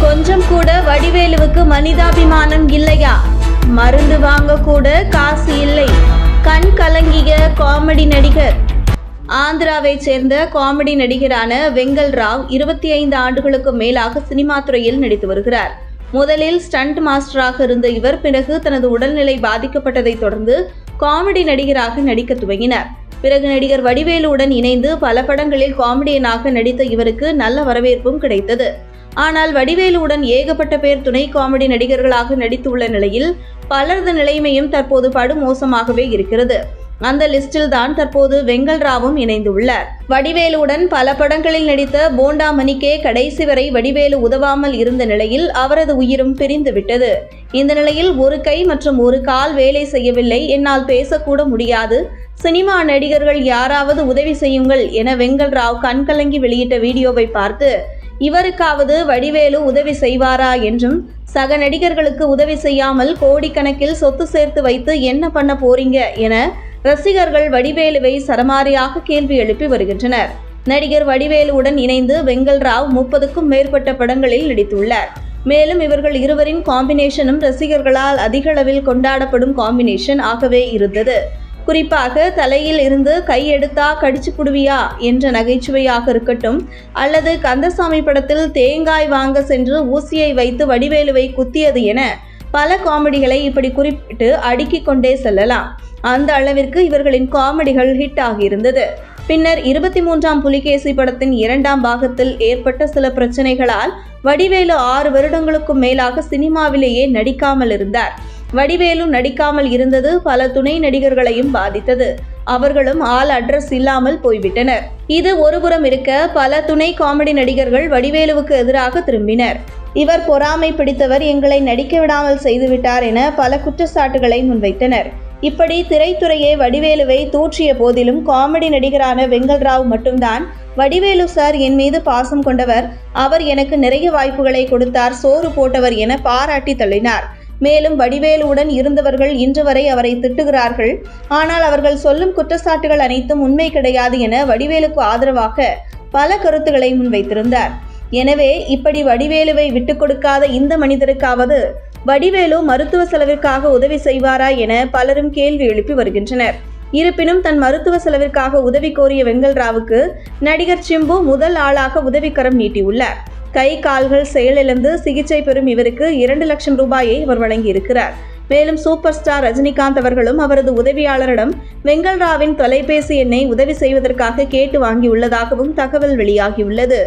கொஞ்சம் கூட வடிவேலுவுக்கு மனிதாபிமானம் இல்லையா? மருந்து வாங்க கூட காசு இல்லை. கண் கலங்கிய காமெடி நடிகர். ஆந்திராவைச் சேர்ந்த காமெடி நடிகரான வெங்கல் ராவ் இருபத்தி ஐந்து ஆண்டுகளுக்கு மேலாக சினிமா துறையில் நடித்து வருகிறார். முதலில் ஸ்டண்ட் மாஸ்டராக இருந்த இவர் பிறகு தனது உடல்நிலை பாதிக்கப்பட்டதைத் தொடர்ந்து காமெடி நடிகராக நடிக்க துவங்கினார். பிறகு நடிகர் வடிவேலுவுடன் இணைந்து பல படங்களில் காமெடியனாக நடித்த இவருக்கு நல்ல வரவேற்பும் கிடைத்தது. ஆனால் வடிவேலுவுடன் ஏகப்பட்ட பேர் துணை காமெடி நடிகர்களாக நடித்துள்ள நிலையில் பலரது நிலைமையும் தற்போது படுமோசமாகவே இருக்கிறது. அந்த லிஸ்டில் தான் தற்போது வெங்கல் ராவும் இணைந்துள்ளார். வடிவேலுடன் பல படங்களில் நடித்த போண்டா மணிக்கே கடைசி வரை வடிவேலு உதவாமல் இருந்த நிலையில் அவரது உயிரும் பிரிந்து விட்டது இந்த நிலையில் ஒரு கை மற்றும் ஒரு கால் வேலை செய்யவில்லை. என்னால் பேசக்கூட முடியாது. சினிமா நடிகர்கள் யாராவது உதவி செய்யுங்கள் என வெங்கல் ராவ் கண்கலங்கி வெளியிட்ட வீடியோவை பார்த்து இவருக்காவது வடிவேலு உதவி செய்வாரா என்றும் சக நடிகர்களுக்கு உதவி செய்யாமல் கோடிக்கணக்கில் சொத்து சேர்த்து வைத்து என்ன பண்ண போறீங்க என ரசிகர்கள் வடிவேலுவை சரமாரியாக கேள்வி எழுப்பி வருகின்றனர். நடிகர் வடிவேலுவுடன் இணைந்து வெங்கல் ராவ் முப்பதுக்கும் மேற்பட்ட படங்களில் நடித்துள்ளார். மேலும் இவர்கள் இருவரின் காம்பினேஷனும் ரசிகர்களால் அதிகளவில் கொண்டாடப்படும் காம்பினேஷன் ஆகவே இருந்தது. குறிப்பாக தலையில் இருந்து கை எடுத்தா கடிச்சு புடுவியா என்ற நகைச்சுவையாக இருக்கட்டும் அல்லது கந்தசாமி படத்தில் தேங்காய் வாங்க சென்று ஊசியை வைத்து வடிவேலுவை குத்தியது என பல காமெடிகளை இப்படி குறிப்பிட்டு அடுக்கிக் கொண்டே செல்லலாம். அந்த அளவிற்கு இவர்களின் காமெடிகள் ஹிட் ஆகியிருந்தது. பின்னர் இருபத்தி மூன்றாம் புலிகேசி படத்தின் இரண்டாம் பாகத்தில் ஏற்பட்ட சில பிரச்சனைகளால் வடிவேலு ஆறு வருடங்களுக்கும் மேலாக சினிமாவிலேயே நடிக்காமல் இருந்தார். வடிவேலு நடிக்காமல் இருந்தது பல துணை நடிகர்களையும் பாதித்தது. அவர்களும் ஆள் அட்ரஸ் இல்லாமல் போய்விட்டனர். இது ஒருபுறம் இருக்க பல துணை காமெடி நடிகர்கள் வடிவேலுவுக்கு எதிராக திரும்பினர். இவர் பொறாமை பிடித்தவர் எங்களை நடிக்க விடாமல் செய்துவிட்டார் என பல குற்றச்சாட்டுகளை முன்வைத்தனர். இப்படி திரைத்துறையே வடிவேலுவை தூற்றிய போதிலும் காமெடி நடிகரான வெங்கல் ராவ் மட்டும்தான் வடிவேலு சார் என் மீது பாசம் கொண்டவர். அவர் எனக்கு நிறைய வாய்ப்புகளை கொடுத்தார். சோறு போட்டவர் என பாராட்டி தள்ளினார். மேலும் வடிவேலுவுடன் இருந்தவர்கள் இன்று வரை அவரை திட்டுகிறார்கள். ஆனால் அவர்கள் சொல்லும் குற்றச்சாட்டுகள் அனைத்தும் உண்மை கிடையாது என வடிவேலுக்கு ஆதரவாக பல கருத்துக்களை முன்வைத்திருந்தார். எனவே இப்படி வடிவேலுவை விட்டுக் கொடுக்காத இந்த மனிதருக்காவது வடிவேலு மருத்துவ செலவிற்காக உதவி செய்வாரா என பலரும் கேள்வி எழுப்பி வருகின்றனர். இருப்பினும் தன் மருத்துவ செலவிற்காக உதவி கோரிய வெங்கல் ராவுக்கு நடிகர் சிம்பு முதல் ஆளாக உதவிக்கரம் நீட்டியுள்ளார். கை கால்கள் செயலிழந்து சிகிச்சை பெறும் இவருக்கு இரண்டு லட்சம் ரூபாயை அவர் வழங்கியிருக்கிறார். மேலும் சூப்பர் ஸ்டார் ரஜினிகாந்த் அவர்களும் அவரது உதவியாளரிடம் வெங்கல் ராவின் தொலைபேசி எண்ணை உதவி செய்வதற்காக கேட்டு வாங்கியுள்ளதாகவும் தகவல் வெளியாகியுள்ளது.